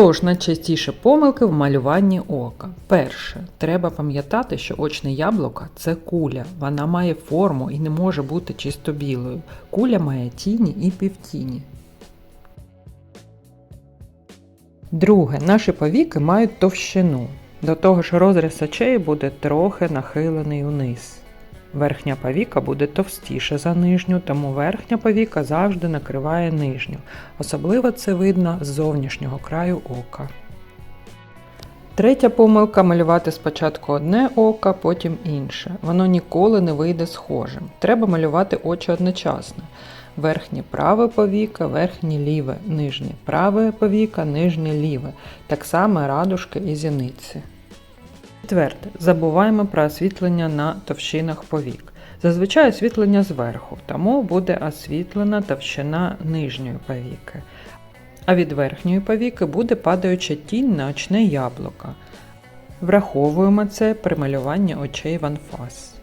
Тож, найчастіші помилки в малюванні ока. Перше, треба пам'ятати, що очне яблуко це куля. Вона має форму і не може бути чисто білою. Куля має тіні і півтіні. Друге, наші повіки мають товщину. До того ж, розріз очей буде трохи нахилений униз. Верхня повіка буде товстіше за нижню, тому верхня повіка завжди накриває нижню. Особливо це видно з зовнішнього краю ока. Третя помилка малювати спочатку одне око, потім інше. Воно ніколи не вийде схожим. Треба малювати очі одночасно. Верхнє праве повіка, верхнє ліве, нижнє праве повіка, нижнє ліве. Так само радужки і зіниці. Четверте. Забуваємо про освітлення на товщинах повік. Зазвичай освітлення зверху, тому буде освітлена товщина нижньої повіки. А від верхньої повіки буде падаюча тінь на очне яблуко. Враховуємо це при малюванні очей в анфас.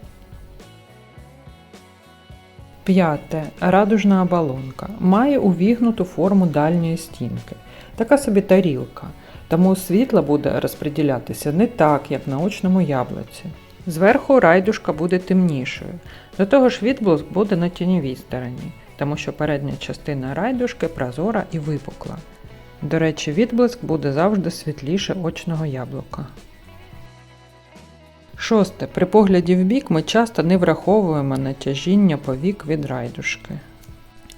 П'яте. Радужна оболонка. Має увігнуту форму дальньої стінки. Така собі тарілка. Тому світло буде розподілятися не так, як на очному яблуці. Зверху райдушка буде темнішою. До того ж відблиск буде на тіньовій стороні, тому що передня частина райдушки прозора і випукла. До речі, відблиск буде завжди світліше очного яблука. Шосте. При погляді в бік ми часто не враховуємо натяжіння повік від райдушки.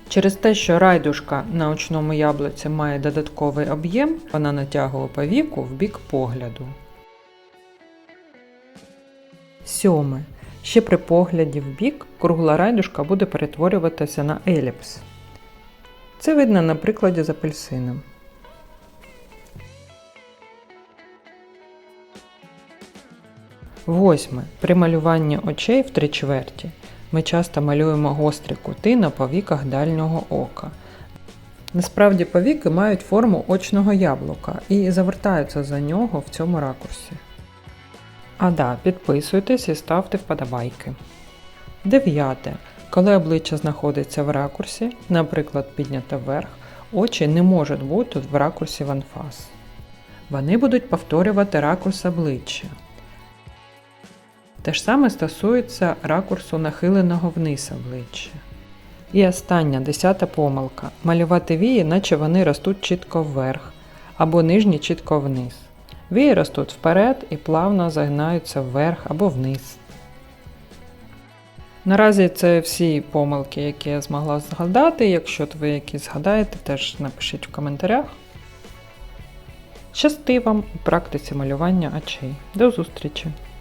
Через те, що райдушка на очному яблуці має додатковий об'єм, вона натягує повіку в бік погляду. Сьоме. Ще при погляді в бік кругла райдушка буде перетворюватися на еліпс. Це видно на прикладі з апельсином. Восьме. При малюванні очей в три чверті ми часто малюємо гострі кути на повіках дальнього ока. Насправді повіки мають форму очного яблука і завертаються за нього в цьому ракурсі. А да, підписуйтесь і ставте вподобайки. Дев'яте. Коли обличчя знаходиться в ракурсі, наприклад, піднято вверх, очі не можуть бути в ракурсі в анфас. Вони будуть повторювати ракурс обличчя. Те ж саме стосується ракурсу нахиленого вниз обличчя. І остання десята помилка. Малювати вії, наче вони ростуть чітко вверх, або нижні чітко вниз. Вії ростуть вперед і плавно загинаються вверх або вниз. Наразі це всі помилки, які я змогла згадати. Якщо ви якісь згадаєте, теж напишіть в коментарях. Щасти вам у практиці малювання очей. До зустрічі!